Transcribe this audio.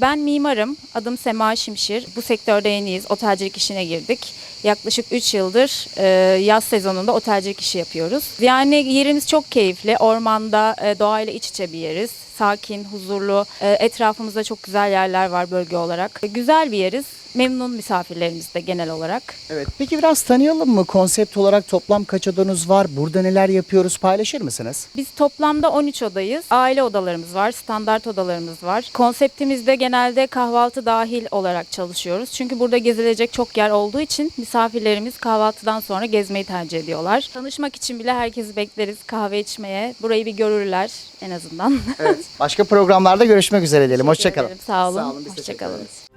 Ben mimarım. Adım Sema Şimşir. Bu sektörde yeniyiz. Otelcilik işine girdik. Yaklaşık 3 yıldır e, yaz sezonunda otelcilik işi yapıyoruz. Yani yerimiz çok keyifli. Ormanda e, doğayla iç içe bir yeriz. Sakin, huzurlu. E, etrafımızda çok güzel yerler var bölge olarak. E, güzel bir yeriz. Memnun misafirlerimiz de genel olarak. Evet. Peki biraz tanıyalım mı? Konsept olarak toplam kaç odanız var? Burada neler yapıyoruz? Paylaşır mısınız? Biz toplamda 13 odayız. Aile odalarımız var, standart odalarımız var. Konseptimizde genelde kahvaltı dahil olarak çalışıyoruz. Çünkü burada gezilecek çok yer olduğu için misafirlerimiz kahvaltıdan sonra gezmeyi tercih ediyorlar. Tanışmak için bile herkesi bekleriz kahve içmeye. Burayı bir görürler en azından. Evet. Başka programlarda görüşmek üzere diyelim. Hoşçakalın. Sağ olun. biz teşekkür Hoşçakalın.